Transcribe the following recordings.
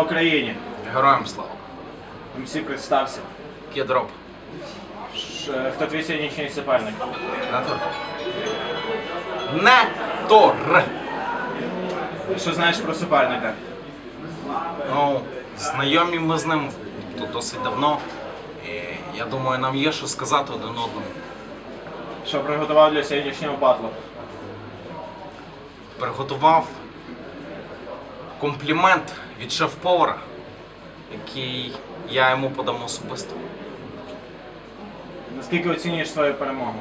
Слава Україні! Героям слава. МС представся. Кідроп. Ш- Хто твій сьогоднішній суперник? Натор. Не тор. Що знаєш про суперника? Ну, знайомі ми з ним тут досить давно. І я думаю, нам є що сказати один одному. Що приготував для сьогоднішнього батлу? Приготував комплімент від шеф-повара, який я йому подам особисто. Наскільки оцінюєш свою перемогу?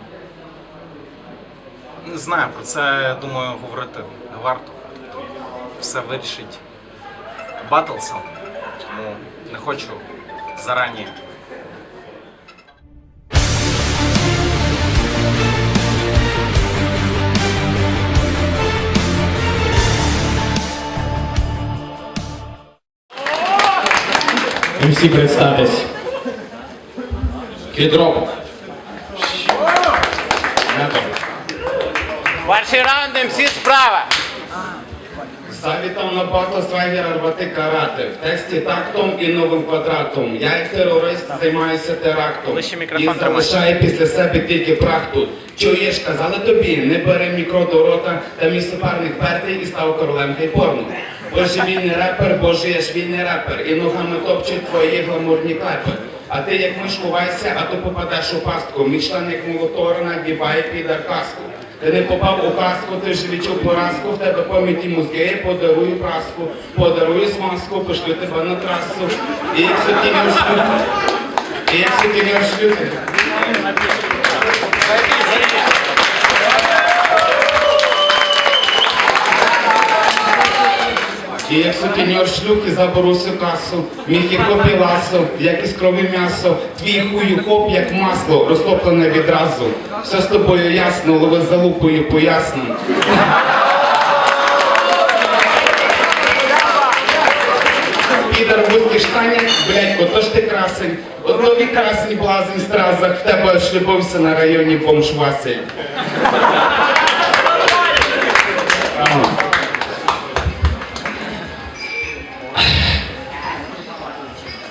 Не знаю, про це, думаю, говорити не варто. Все вирішить батл. Тому не хочу зарані. МС представтесь. Кідроп. Перший раунд МС справа! Завітав на батл Свайгера рвати карати. В тексті тактом і новим квадратом. Я як терорист займаюся терактом. І залишаю після себе тільки прахту. Чуєш, казали тобі, не бери мікро до рота, та мій суперник пертий і став королем порно. Божевільний репер, боже я ж вільний репер, і ногами топчуть твої гламурні клепи. А ти як миш а то попадеш у пастку. Мій член як молотор нагибає під аркаску. Ти не попав у казку, ти ж відчув поразку, в тебе пам'яті мозги, подарую праску, подарую смазку, пошлю тебе на трасу. І як сутінів шлюти. І як сутінів шлюти. І як сутіньор шлюхи заберу касу, хіп-хоп і ласо, як із крові м'ясо, твій хую хоп, як масло, розтоплене відразу. Все з тобою ясно, лови за лупою поясно. Підар в вузьких штанях, блядь, ото ж ти красень. От нові красень блазень стразах, в тебе аж любився на районі бомж Василь.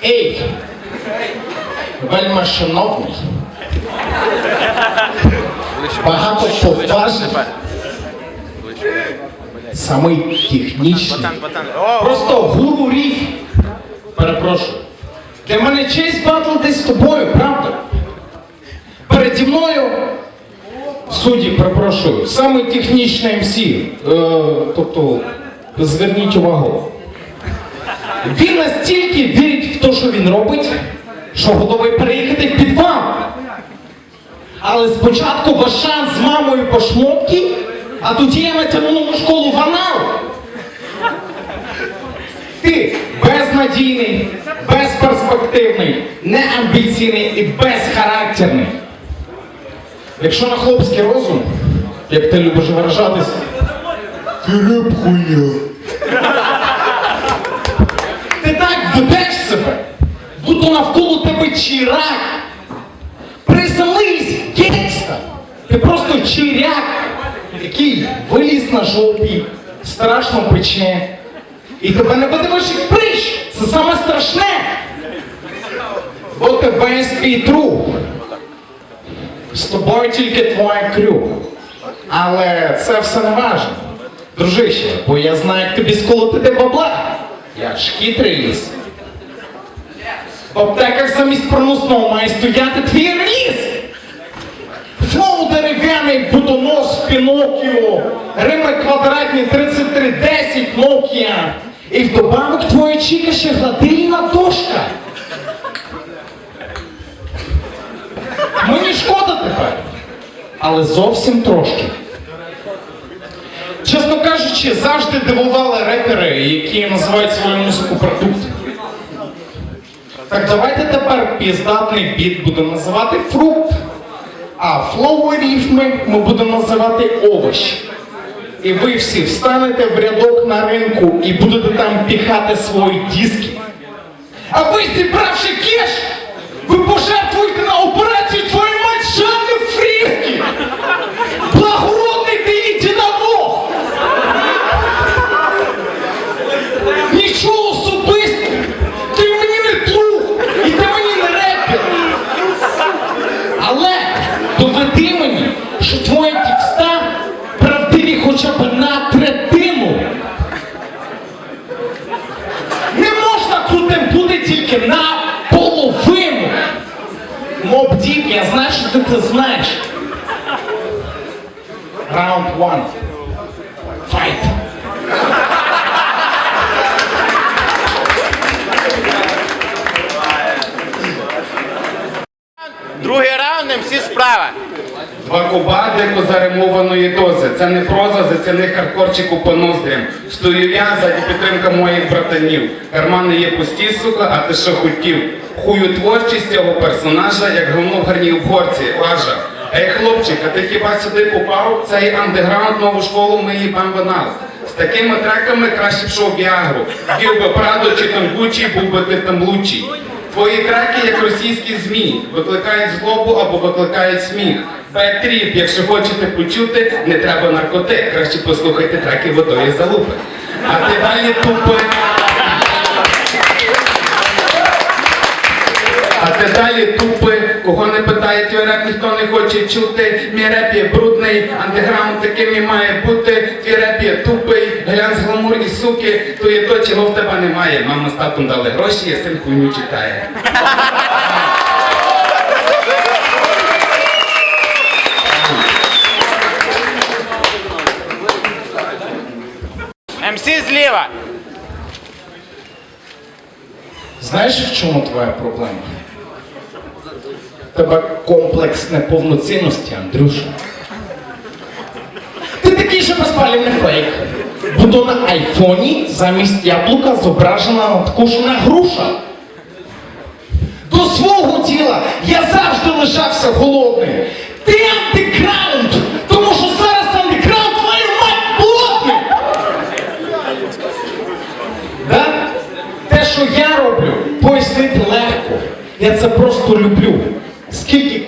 Ей! Вельма шановний. Багато поважних. Самий технічний. Просто гуру ріф. Перепрошую. Для мене честь батл десь з тобою, правда? Переді мною. Судді, перепрошую, саме технічний МС. Е, тобто, зверніть увагу. Він настільки вірить в те, що він робить, що готовий переїхати в підвал. Але спочатку ваш шанс з мамою по шмотки, а тоді я натягну нову школу в анал. Ти безнадійний, безперспективний, неамбіційний і безхарактерний. Якщо на хлопський розум, як ти любиш виражатись, ти реп хуйня. Ведеш себе, будто навколо тебе чирак. Приземлись, гекста. Ти просто чиряк, який виліз на жопі, страшно пече. І тебе не подивиш як прищ. Це саме страшне. Бо тебе твій друг. З тобою тільки твоя крю. Але це все не важно. Дружище, бо я знаю, як тобі сколотити бабла. Я ж хитрий ліс. В аптеках замість проносного має стояти твій реліз. Флоу дерев'яний бутонос Пінокіо, Рими квадратні 3310 Nokia. І вдобавок твоя чіка ще гладильна дошка. Мені шкода тепер, але зовсім трошки. Чесно кажучи, завжди дивували репери, які називають свою музику продукт. Так давайте тепер піздатний біт будемо називати фрукт, а флоу рифми ми будемо називати овощ. І ви всі встанете в рядок на ринку і будете там піхати свої диски. А ви, зібравши кеш, ви пожертвуєте на операцію твою мать Жанни Фріскі! Благородний ти єдинорог! Нічого ти це знаєш. Раунд one. Файт. Другий раунд МС справа. Два куба дико заримованої дози. Це не проза, заціни хардкорчику по ноздрям. Стою я, ззаді підтримка моїх братанів. Кармани є пусті, сука, а ти що хотів? Хую творчість цього персонажа, як говно в горці, лажа. Ей, хлопчик, а ти хіба сюди попав? Цей андеграунд нову школу ми їбам банал. З такими треками краще б шов Віагру. Вів би Прадо чи там Гучі, був би ти там лучший. Твої треки, як російські ЗМІ, викликають злобу або викликають сміх. Бетріп, якщо хочете почути, не треба наркотик. Краще послухайте треки водої залупи. А ти далі тупи. Далі тупи, кого не питає твій реп, ніхто не хоче чути. Мій реп є брудний, андеграунд таким і має бути. Твій реп є тупий, глянь з гламур і суки, то є то, чого в тебе немає. Мама з татом дали гроші, а син хуйню читає. МС зліва. Знаєш, в чому твоя проблема? Тебе комплекс неповноцінності, Андрюша. Ти такий же безпалівний фейк. Буду на айфоні замість яблука зображена надкушена груша. До свого тіла я завжди лишався голодним. Ти антиграунд, тому що зараз андеграунд твою мать плотний. Да? Те, що я роблю, пояснити легко. Я це просто люблю.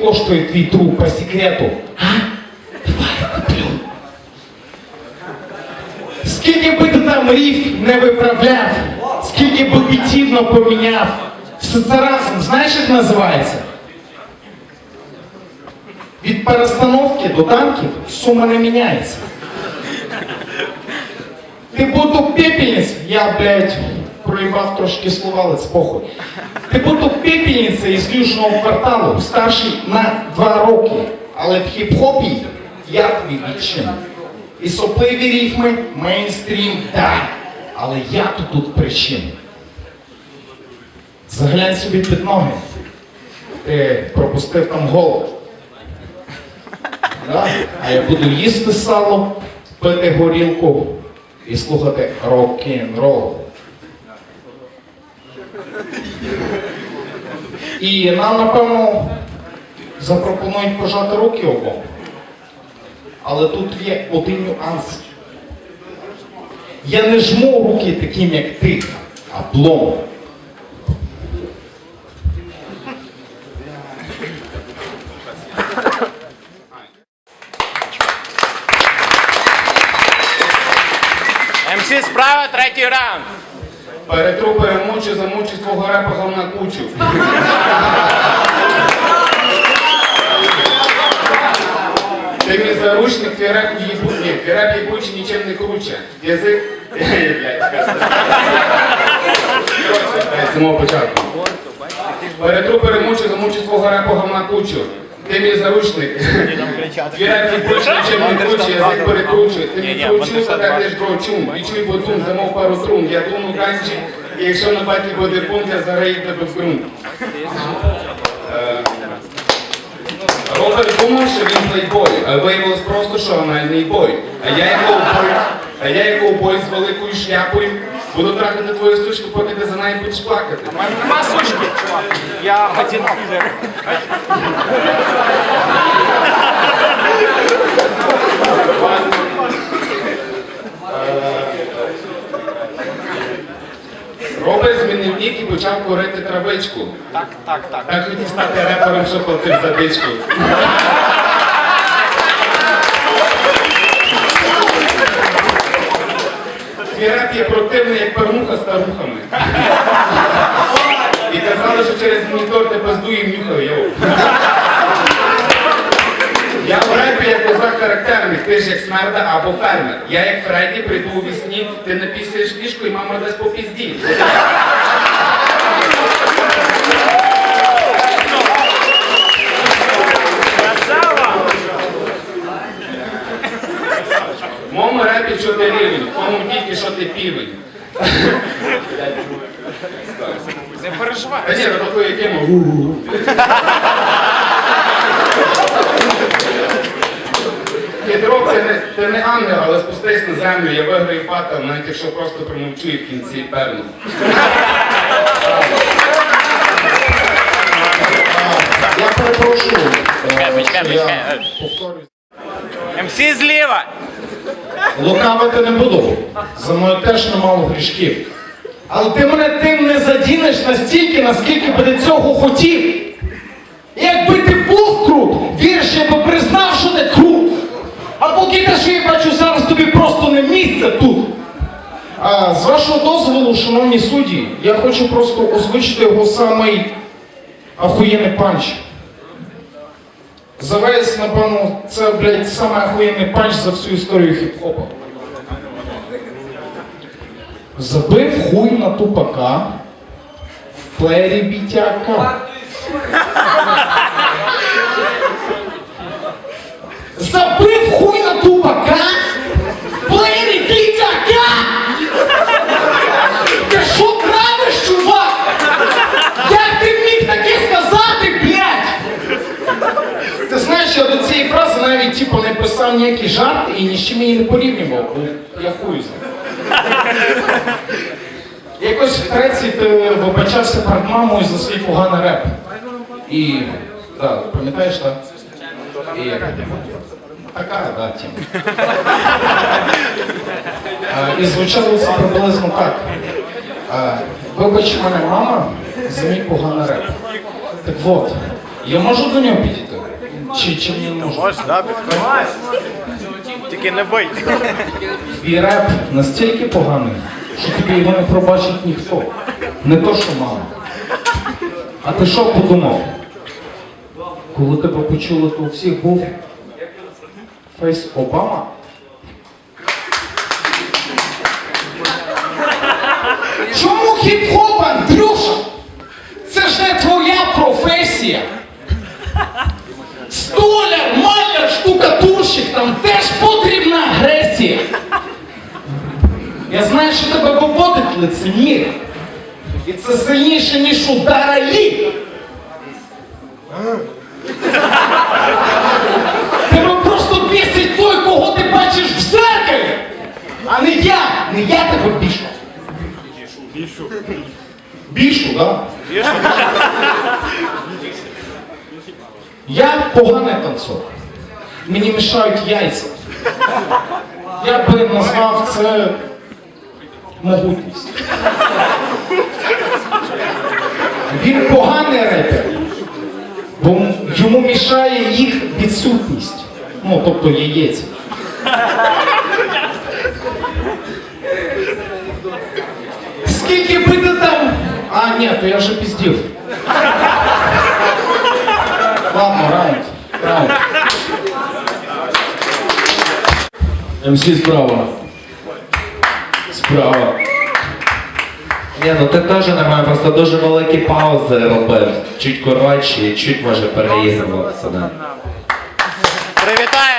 Коштує твій труп по секрету? А? Давай куплю. Скільки би ти там рів не виправляв, скільки би бітів не поміняв. Все це разом, знаєш, як називається? Від перестановки до танків сума не міняється. Ти буду пепельниць, я, блядь, проїбав трошки словалець, похуй. Ти буду пепельниця із Южного кварталу, старший на два роки. Але в хіп-хопі я твій відчин. І сопливі рифми, мейнстрім, да. Але я тут причин. Заглянь собі під ноги. Ти пропустив там голод. Да? А я буду їсти сало, пити горілку і слухати рок-н-рол. І нам, напевно, запропонують пожати руки обом. Але тут є один нюанс. Я не жму руки таким, як ти, а блом. МС справа, третій раунд. Перетру перемучу, замучу свого репа говна кучу. Ти мій заручник, твій реп їбучий, твій реп їбучий нічим не круче. Язик... З самого початку. Перетру перемучу, замучу свого репа говна кучу. Ти мій заручник. Твій реп їбучий, нічим не круче, язик перекручує. Ти мій кручу, та так лиш дрочум. Відчуй ботун, замов пару струн. Я дуну ганчі, і якщо на баті буде пункт, я заграю тебе в ґрунт. Роберт думав, що він плейбой, а виявилось просто, що анальний бой. А я як ковбой, а я як ковбой з великою шляпою буду трахати твою сучку, поки ти за нею будеш плакати. Нема сучки, чувак. Я одинокий. Роберт змінив вік і почав курити травичку. Так, так, так. Так хотів стати репером, що платив за дичку. Реп є противний, як пермуха з старухами. І казали, що через монітор ти пиздує і нюхав його. Я в репі як козак характерний, ти ж як смерда або фермер. Я як Фредді прийду у вісні, ти напісуєш ліжко і мама дасть по пізді. ти рівень, кому тільки що ти півень. Не переживай. Та ні, ну, на я тему. Петро, ти не, ангел, але спустись на землю, я виграю пата, навіть якщо просто промовчу і в кінці певно. Я перепрошую. Почекай, почекай, почекай. МС зліва! Лукавити не буду. За мною теж немало грішків. Але ти мене тим не задінеш настільки, наскільки би ти цього хотів. Якби ти був крут, вірш, я би признав, що ти крут. А поки те, що я бачу зараз, тобі просто не місце тут. А, з вашого дозволу, шановні судді, я хочу просто озвучити його самий ахуєнний панч. За весь, напевно, це, блядь, саме охуєнний панч за всю історію хіп-хопа. Забив хуй на тупака в плеєрі бітяка. Забив писав ніякі жарти і ні з чим її не порівнював, бо я знаю. Якось втретє ти вибачався перед мамою за свій поганий реп. І, так, пам'ятаєш, так? І, така, да, тема. І звучало це приблизно так. Вибач мене, мама, за мій поганий реп. Так от, я можу до нього підійти? Чи, чи не можу? Можеш, да, підходь. Тільки не бий. Твій реп настільки поганий, що тобі його не пробачить ніхто. Не то, що мама. А ти що подумав? Коли тебе почули, то у всіх був фейс Обама. Чому хіп-хоп, Андрюша? Це ж не твоя професія. Там теж потрібна агресія. Я знаю, що тебе виводить лицемір. І це сильніше, ніж удара лі. Тебе просто бісить той, кого ти бачиш в зеркалі. А не я, не я тебе бішу. Бішу. Бішу, так? Да? Я поганий танцор. Мені мішають яйця. Я би назвав це могутність. Він поганий репер, бо йому мішає їх відсутність. Ну, тобто яєць. Скільки би ти там. А, ні, то я вже піздів. Ладно, раунд. Раунд. МС справа. Справа. Ні, ну ти теж нормально, просто дуже великі паузи робив. Чуть коротші, чуть може переігрував сюди. Привітаємо.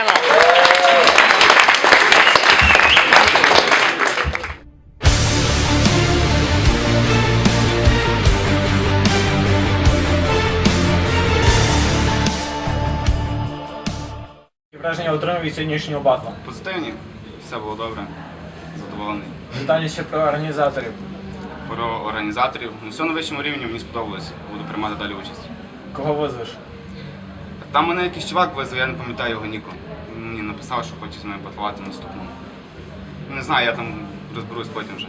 Від сьогоднішнього батла. Позитивні, все було добре, задоволений. Детальніше про організаторів. Про організаторів. Ну, все на вищому рівні мені сподобалось. Буду приймати далі участь. Кого визвеш? Там мене якийсь чувак визвав, я не пам'ятаю його ніку. Він Мені написав, що хоче з мною батлувати наступному. Не знаю, я там розберусь потім вже.